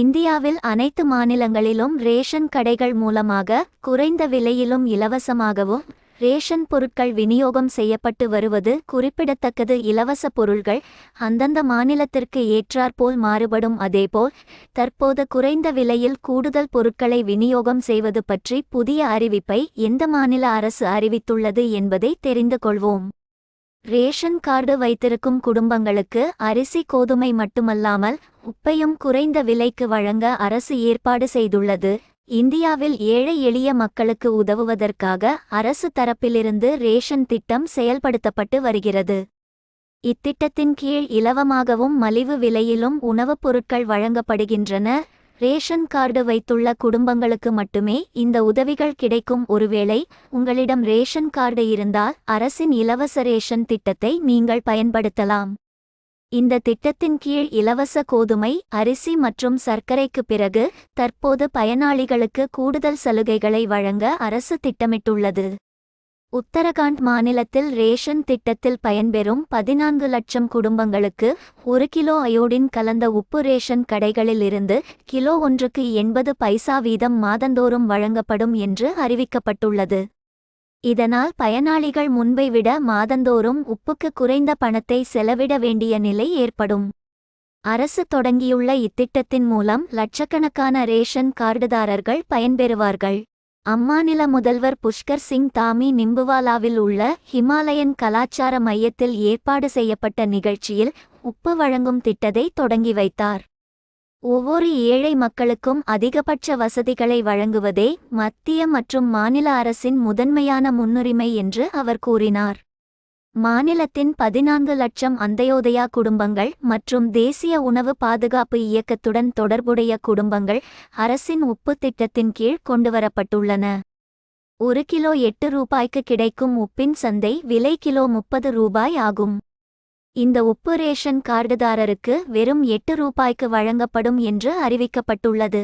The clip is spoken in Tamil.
இந்தியாவில் அனைத்து மாநிலங்களிலும் ரேஷன் கடைகள் மூலமாக குறைந்த விலையிலும் இலவசமாகவும் ரேஷன் பொருட்கள் விநியோகம் செய்யப்பட்டு வருவது குறிப்பிடத்தக்கது. இலவச பொருள்கள் அந்தந்த மாநிலத்திற்கு ஏற்றாற்போல் மாறுபடும். அதேபோல் தற்போது குறைந்த விலையில் கூடுதல் பொருட்களை விநியோகம் செய்வது பற்றி புதிய அறிவிப்பை எந்த மாநில அரசு அறிவித்துள்ளது என்பதை தெரிந்து கொள்வோம். ரேஷன் கார்டு வைத்திருக்கும் குடும்பங்களுக்கு அரிசி கோதுமை மட்டுமல்லாமல் உப்பையும் குறைந்த விலைக்கு வழங்க அரசு ஏற்பாடு செய்துள்ளது. இந்தியாவில் ஏழை எளிய மக்களுக்கு உதவுவதற்காக அரசு தரப்பிலிருந்து ரேஷன் திட்டம் செயல்படுத்தப்பட்டு வருகிறது. இத்திட்டத்தின் கீழ் இலவமாகவும் மலிவு விலையிலும் உணவுப் பொருட்கள் வழங்கப்படுகின்றன. ரேஷன் கார்டு வைத்துள்ள குடும்பங்களுக்கு மட்டுமே இந்த உதவிகள் கிடைக்கும். ஒருவேளை உங்களிடம் ரேஷன் கார்டு இருந்தால் அரசின் இலவச ரேஷன் திட்டத்தை நீங்கள் பயன்படுத்தலாம். இந்த திட்டத்தின் கீழ் இலவச கோதுமை அரிசி மற்றும் சர்க்கரைக்கு பிறகு தற்போது பயனாளிகளுக்கு கூடுதல் சலுகைகளை வழங்க அரசு திட்டமிட்டுள்ளது. உத்தரகாண்ட் மாநிலத்தில் ரேஷன் திட்டத்தில் பயன்பெறும் பதினான்கு லட்சம் குடும்பங்களுக்கு ஒரு கிலோ அயோடின் கலந்த உப்பு ரேஷன் கடைகளில் இருந்து கிலோ ஒன்றுக்கு எண்பது பைசா வீதம் மாதந்தோறும் வழங்கப்படும் என்று அறிவிக்கப்பட்டுள்ளது. இதனால் பயனாளிகள் முன்பை விட மாதந்தோறும் உப்புக்கு குறைந்த பணத்தை செலவிட வேண்டிய நிலை ஏற்படும். அரசு தொடங்கியுள்ள இத்திட்டத்தின் மூலம் லட்சக்கணக்கான ரேஷன் கார்டுதாரர்கள் பயன்பெறுவார்கள். அம்மாநில முதல்வர் புஷ்கர் சிங் தாமி நிம்புவாலாவில் உள்ள ஹிமாலயன் கலாச்சார மையத்தில் ஏற்பாடு செய்யப்பட்ட நிகழ்ச்சியில் உப்பு வழங்கும் திட்டத்தை தொடங்கி வைத்தார். ஒவ்வொரு ஏழை மக்களுக்கும் அதிகபட்ச வசதிகளை வழங்குவதே மத்திய மற்றும் மாநில அரசின் முதன்மையான முன்னுரிமை என்று அவர் கூறினார். மாநிலத்தின் பதினான்கு லட்சம் அந்தயோதயா குடும்பங்கள் மற்றும் தேசிய உணவு பாதுகாப்பு இயக்கத்துடன் தொடர்புடைய குடும்பங்கள் அரசின் உப்பு திட்டத்தின் கீழ் கொண்டுவரப்பட்டுள்ளன. ஒரு கிலோ எட்டு ரூபாய்க்கு கிடைக்கும் உப்பின் சந்தை விலை கிலோ முப்பது ரூபாய் ஆகும். இந்த உப்பு ரேஷன் கார்டுதாரருக்கு வெறும் எட்டு ரூபாய்க்கு வழங்கப்படும் என்று அறிவிக்கப்பட்டுள்ளது.